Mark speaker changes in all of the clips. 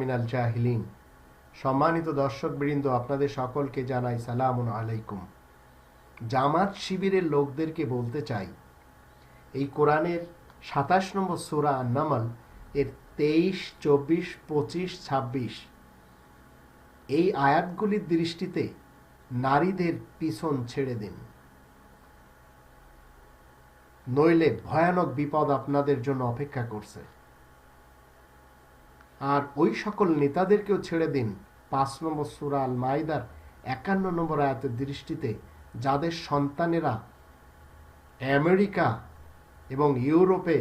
Speaker 1: মিনাল জাহিলিন। সম্মানিত দর্শকবৃন্দ, আপনাদের সকলকে জানাই সালাম আলাইকুম। জামাত শিবিরের লোকদেরকে বলতে চাই, এই কোরআনের সাতাশ নম্বর সুরা নামাল এর তেইশ, চব্বিশ, পঁচিশ, ছাব্বিশ, এই আয়াতগুলির দৃষ্টিতে নারীদের পিছন ছেড়ে দিন। নইলে ভয়ানক বিপদ আপনাদের জন্য অপেক্ষা করছে। আর ওই সকল নেতাদেরকেও ছেড়ে দিন। পাঁচ নম্বর সুরা আল মাইদার একান্ন নম্বর আয়াতের দৃষ্টিতে যাদের সন্তানেরা আমেরিকা এবং ইউরোপে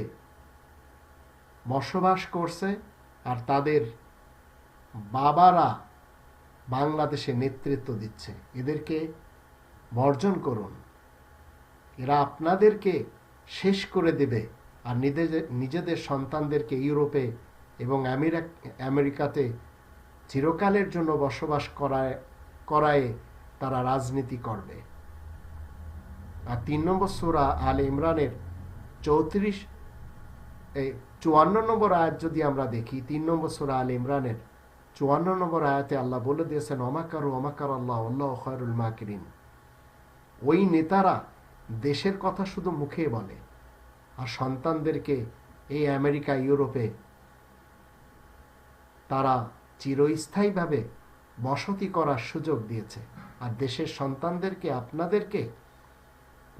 Speaker 1: বসবাস করছে আর তাদের বাবারা বাংলাদেশে নেতৃত্ব দিচ্ছে, এদেরকে বর্জন করুন। এরা আপনাদেরকে শেষ করে দেবে আর নিজেদের নিজেদের সন্তানদেরকে ইউরোপে এবং আমেরিকাতে চিরকালের জন্য বসবাস করায় করায় তারা রাজনীতি করবে। আর তিন নম্বর সুরা আল ইমরানের চৌত্রিশ এই চুয়ান্ন নম্বর আয়াত যদি আমরা দেখি, তিন নম্বর সুরা আল ইমরানের চুয়ান্ন নম্বর আয়াতে আল্লাহ বলে দিয়েছেন অমাকার অমাকার আল্লাহ আল্লাহ খয়রুল মাকিরিন। ওই নেতারা দেশের কথা শুধু মুখে বলে, আর সন্তানদেরকে এই আমেরিকা, ইউরোপে তারা চিরস্থায়ীভাবে বসতি করার সুযোগ দিয়েছে আর দেশের সন্তানদেরকে আপনাদেরকে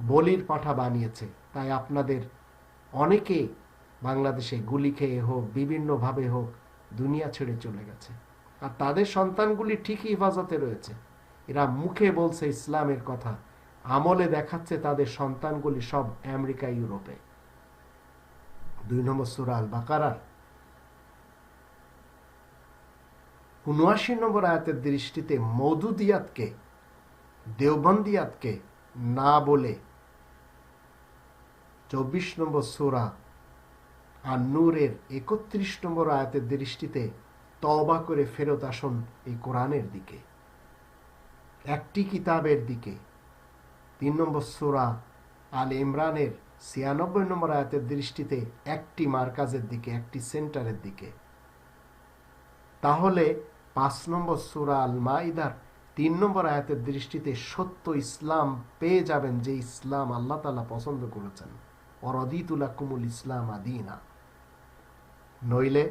Speaker 1: বলির পাঠা বানিয়েছে। তাই আপনাদের অনেকে বাংলাদেশে গুলি খেয়ে হোক, বিভিন্নভাবে হোক, দুনিয়া ছেড়ে চলে গেছে। আর তাদের সন্তানগুলি ঠিকই হেফাজতে রয়েছে। এরা মুখে বলছে ইসলামের কথা, আমলে দেখাচ্ছে তাদের সন্তানগুলি সব আমেরিকা, ইউরোপে। দুই নম্বর সুরাল বাকারার উনআশি নম্বর আয়াতের দৃষ্টিতে মৌদুদিয়াতকে দেওবন্দিয়াতকে না বলে চব্বিশ নম্বর সোরা আর নূরের একত্রিশ নম্বর আয়াতের দৃষ্টিতে তবা করে ফেরত আসুন এই কোরআনের দিকে। একটি কিতাবের দিকে। তিন নম্বর সোরা আল ইমরানের ছিয়ানব্বই নম্বর আয়াতের দৃষ্টিতে একটি মার্কাজের দিকে, একটি সেন্টারের দিকে। তাহলে পাঁচ নম্বর সুরা আল মাইদার তিন নম্বর আয়াতের দৃষ্টিতে সত্য ইসলাম পেয়ে যাবেন যে ইসলাম আল্লাহ তালা পছন্দ করেছেন। অরদিতুল্লাহ কুমুল ইসলাম আদিনা। নইলে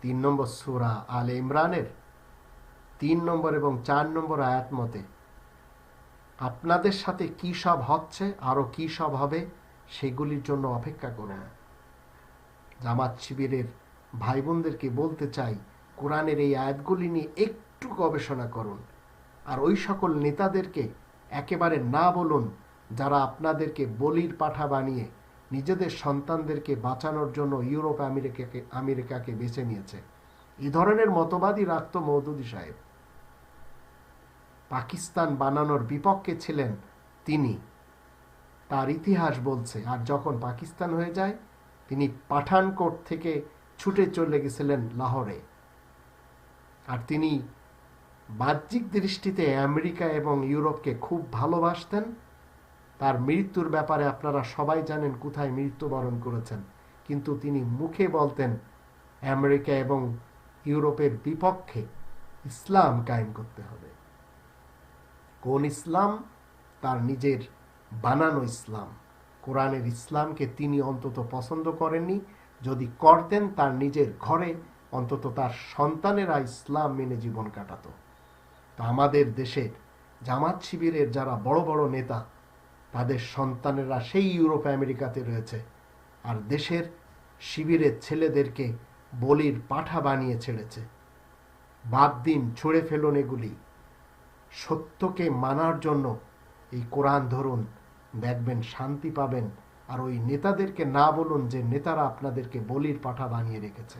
Speaker 1: তিন নম্বর সুরা আল ইমরানের তিন নম্বর এবং চার নম্বর আয়াত মতে আপনাদের সাথে কি সব হচ্ছে আরও কি সব হবে, সেগুলির জন্য অপেক্ষা করুন। জামাত শিবিরের ভাই বোনদেরকে বলতে চাই কোরআনের এই আয়াতগুলি নিয়ে একটু গবেষণা করুন। আর ওই সকল নেতাদেরকে একেবারে না বলুন, যারা আপনাদেরকে বলির পাঠা বানিয়ে নিজেদের সন্তানদেরকে বাঁচানোর জন্য ইউরোপ আমেরিকাকে আমেরিকাকে বেছে নিয়েছে। এ ধরনের মতবাদই রাখত মৌদুদি সাহেব। পাকিস্তান বানানোর বিপক্ষে ছিলেন তিনি। তার ইতিহাস বলছে, আর যখন পাকিস্তান হয়ে যায়, তিনি পাঠানকোট থেকে ছুটে চলে গেছিলেন লাহোরে। আর তিনি বাহ্যিক দৃষ্টিতে আমেরিকা এবং ইউরোপকে খুব ভালোবাসতেন। তার মৃত্যুর ব্যাপারে আপনারা সবাই জানেন কোথায় মৃত্যুবরণ করেছেন। কিন্তু তিনি মুখে বলতেন, আমেরিকা এবং ইউরোপের বিপক্ষে ইসলাম কায়েম করতে হবে। কোন ইসলাম? তার নিজের বানানো ইসলাম। কোরআনের ইসলামকে তিনি অন্তত পছন্দ করেননি। যদি করতেন তার নিজের ঘরে অন্তত তার সন্তানেরা ইসলাম মেনে জীবন কাটাত। তা আমাদের দেশের জামাত শিবিরের যারা বড় বড় নেতা, তাদের সন্তানেরা সেই ইউরোপ, আমেরিকাতে রয়েছে। আর দেশের শিবিরের ছেলেদেরকে বলির পাঠা বানিয়ে ছেড়েছে। বাদ দিন, ছুঁড়ে ফেলুন এগুলি। সত্যকে মানার জন্য এই কোরআন ধরুন, দেখবেন শান্তি পাবেন। আর ওই নেতাদেরকে না বলুন যে নেতারা আপনাদেরকে বলির পাঠা বানিয়ে রেখেছে।